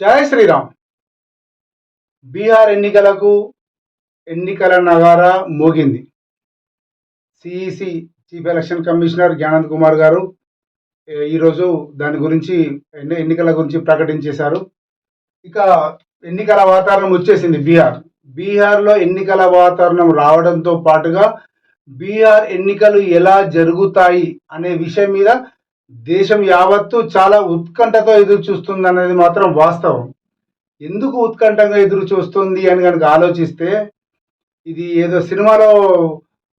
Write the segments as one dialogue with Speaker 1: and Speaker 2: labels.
Speaker 1: జై శ్రీరామ్. బీహార్ ఎన్నికలకు ఎన్నికల నగార మోగింది. CEC chief election commissioner Gyanand Kumar గారు ఈరోజు దాని గురించి ఎన్ని- ఎన్నికల గురించి ప్రకటించేశారు. ఇక ఎన్నికల వాతావరణం వచ్చేసింది బీహార్. బీహార్లో ఎన్నికల వాతావరణం రావడంతో పాటుగా బీహార్ ఎన్నికలు ఎలా జరుగుతాయి అనే విషయం మీద దేశం యావత్తు చాలా ఉత్కంఠతో ఎదురు చూస్తుంది అనేది మాత్రం వాస్తవం. ఎందుకు ఉత్కంఠంగా ఎదురు చూస్తుంది అని కనుక ఆలోచిస్తే ఇది ఏదో సినిమాలో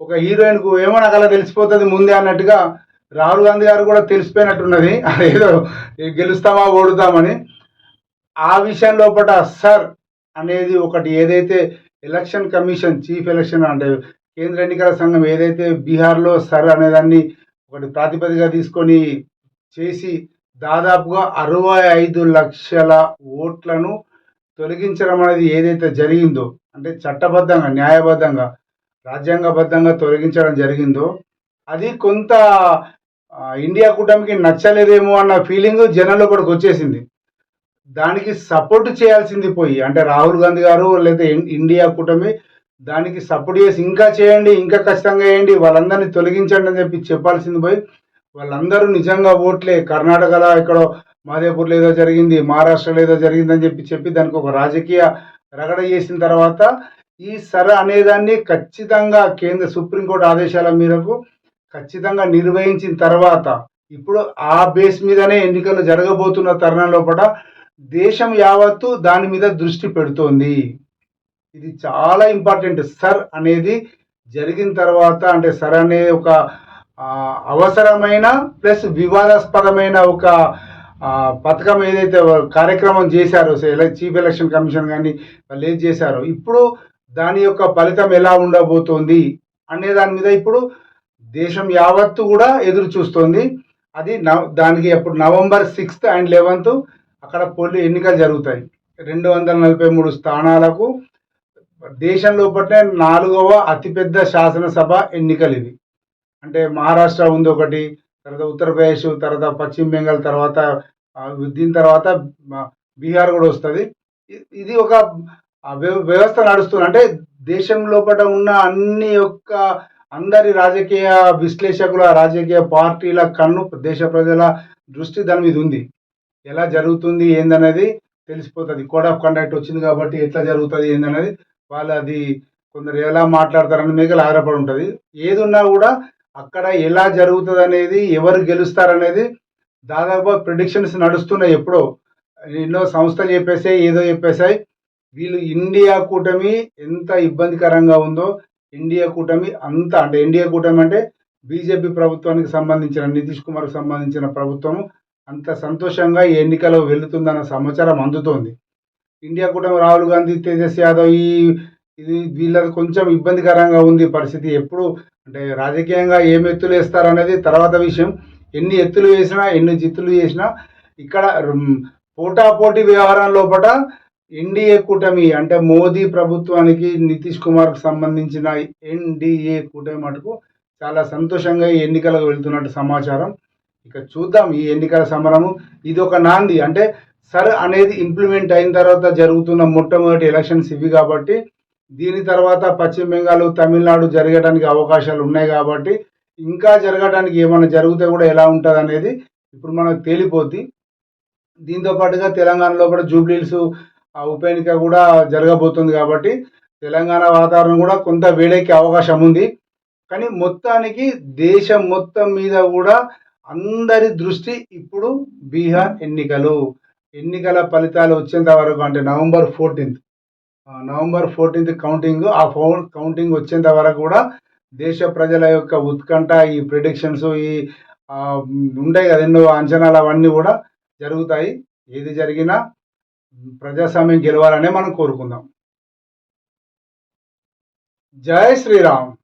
Speaker 1: ఒక హీరోయిన్కు ఏమో నాకు అలా తెలిసిపోతుంది ముందే అన్నట్టుగా రాహుల్ గాంధీ గారు కూడా తెలిసిపోయినట్టున్నది. అదేదో గెలుస్తామా ఓడుతామని. ఆ విషయం లోపల సర్ అనేది ఒకటి ఏదైతే ఎలక్షన్ కమిషన్ చీఫ్ ఎలక్షన్ అంటే కేంద్ర ఎన్నికల సంఘం ఏదైతే బీహార్లో సర్ అనేదాన్ని ఒకటి ప్రాతిపదిగా తీసుకొని చేసి దాదాపుగా అరవై ఐదు లక్షల ఓట్లను తొలగించడం అనేది ఏదైతే జరిగిందో అంటే చట్టబద్ధంగా న్యాయబద్ధంగా రాజ్యాంగబద్ధంగా తొలగించడం జరిగిందో అది కొంత ఇండియా కూటమికి నచ్చలేదేమో అన్న ఫీలింగ్ జనంలో కూడా వచ్చేసింది. దానికి సపోర్ట్ చేయాల్సింది పోయి అంటే రాహుల్ గాంధీ గారు లేదా ఇన్- ఇండియా కూటమి దానికి సపోర్ట్ చేసి ఇంకా చేయండి ఇంకా ఖచ్చితంగా చేయండి వాళ్ళందరినీ తొలగించండి అని చెప్పి చెప్పాల్సింది పోయి వాళ్ళందరూ నిజంగా ఓట్లే. కర్ణాటకలో ఎక్కడో మాదేపూర్లో ఏదో జరిగింది మహారాష్ట్రలో ఏదో జరిగిందని చెప్పి చెప్పి దానికి ఒక రాజకీయ రగడ చేసిన తర్వాత ఈ సర అనేదాన్ని ఖచ్చితంగా కేంద్ర సుప్రీంకోర్టు ఆదేశాల మేరకు ఖచ్చితంగా నిర్వహించిన తర్వాత ఇప్పుడు ఆ బేస్ మీదనే ఎన్నికలు జరగబోతున్న తరుణం లోపల దేశం యావత్తు దాని మీద దృష్టి పెడుతోంది. ఇది చాలా ఇంపార్టెంట్. సర్ అనేది జరిగిన తర్వాత అంటే సర్ అనే ఒక అవసరమైన ప్లస్ వివాదాస్పదమైన ఒక పథకం ఏదైతే కార్యక్రమం చేశారో చీఫ్ ఎలక్షన్ కమిషన్ కానీ వాళ్ళు ఏది చేశారో ఇప్పుడు దాని యొక్క ఫలితం ఎలా ఉండబోతోంది అనే దాని మీద ఇప్పుడు దేశం యావత్తు కూడా ఎదురు చూస్తోంది. అది నవ దానికి అప్పుడు నవంబర్ సిక్స్త్ అండ్ లెవెన్త్ అక్కడ పోలి ఎన్నికలు జరుగుతాయి. రెండు వందల నలభై మూడు స్థానాలకు దేశం లోపలనే నాలుగవ అతిపెద్ద శాసనసభ ఎన్నికలు ఇవి. అంటే మహారాష్ట్ర ఉంది ఒకటి తర్వాత ఉత్తరప్రదేశ్ తర్వాత పశ్చిమ బెంగాల్ తర్వాత దీని తర్వాత బీహార్ కూడా వస్తుంది. ఇది ఒక వ్యవస్థ నడుస్తుంది. అంటే దేశం లోపల ఉన్న అన్ని యొక్క అందరి రాజకీయ విశ్లేషకుల రాజకీయ పార్టీల కన్ను దేశ ప్రజల దృష్టి దాని మీద ఉంది. ఎలా జరుగుతుంది ఏందనేది తెలిసిపోతుంది. కోడ్ ఆఫ్ కండక్ట్ వచ్చింది కాబట్టి ఎట్లా జరుగుతుంది ఏందనేది వాళ్ళు అది కొందరు ఎలా మాట్లాడతారని మీకు ఆధారపడి ఉంటుంది. ఏదున్నా కూడా అక్కడ ఎలా జరుగుతుంది అనేది ఎవరు గెలుస్తారనేది దాదాపు ప్రిడిక్షన్స్ నడుస్తున్నాయి ఎప్పుడో. ఎన్నో సంస్థలు చెప్పేసాయి ఏదో చెప్పేసాయి వీళ్ళు ఇండియా కూటమి ఎంత ఇబ్బందికరంగా ఉందో ఇండియా కూటమి అంత అంటే ఇండియా కూటమి అంటే బీజేపీ ప్రభుత్వానికి సంబంధించిన నితీష్ కుమార్కి సంబంధించిన ప్రభుత్వం అంత సంతోషంగా ఈ ఎన్నికలో వెళుతుందన్న సమాచారం అందుతోంది. ఇండియా కూటమి రాహుల్ గాంధీ తేజస్ యాదవ్ ఈ ఇది వీళ్ళకి కొంచెం ఇబ్బందికరంగా ఉంది పరిస్థితి. ఎప్పుడు అంటే రాజకీయంగా ఏం ఎత్తులు వేస్తారనేది తర్వాత విషయం. ఎన్ని ఎత్తులు వేసినా ఎన్ని జిత్తులు చేసినా ఇక్కడ పోటాపోటీ వ్యవహారం లోపల ఎన్డీఏ కూటమి అంటే మోదీ ప్రభుత్వానికి నితీష్ కుమార్కు సంబంధించిన ఎన్డీఏ కూటమి మటుకు చాలా సంతోషంగా ఈ ఎన్నికలకు వెళ్తున్నట్టు సమాచారం. ఇక చూద్దాం ఈ ఎన్నికల సమరము. ఇది ఒక నాంది. అంటే సర్ అనేది ఇంప్లిమెంట్ అయిన తర్వాత జరుగుతున్న మొట్టమొదటి ఎలక్షన్స్ ఇవి కాబట్టి దీని తర్వాత పశ్చిమ బెంగాల్ తమిళనాడు జరగడానికి అవకాశాలు ఉన్నాయి కాబట్టి ఇంకా జరగడానికి ఏమైనా జరిగితే కూడా ఎలా ఉంటుంది అనేది ఇప్పుడు మనకు తేలిపోద్ది. దీంతో పాటుగా తెలంగాణలో కూడా జూబ్లీల్స్ ఆ ఉప ఎన్నిక కూడా జరగబోతుంది కాబట్టి తెలంగాణ వాతావరణం కూడా కొంత వేడెక్కే అవకాశం ఉంది. కానీ మొత్తానికి దేశం మొత్తం మీద కూడా అందరి దృష్టి ఇప్పుడు బీహార్ ఎన్నికలు. ఎన్నికల ఫలితాలు వచ్చేంత వరకు అంటే November fourteenth November fourteenth counting ఆ ఫౌ కౌంటింగ్ వచ్చేంత వరకు కూడా దేశ ప్రజల యొక్క ఉత్కంఠ ఈ ప్రిడిక్షన్స్ ఈ ఉంటాయి కదా ఎన్నో అంచనాలు అవన్నీ కూడా జరుగుతాయి. ఏది జరిగినా ప్రజాస్వామ్యం గెలవాలనే మనం కోరుకుందాం. జై శ్రీరామ్.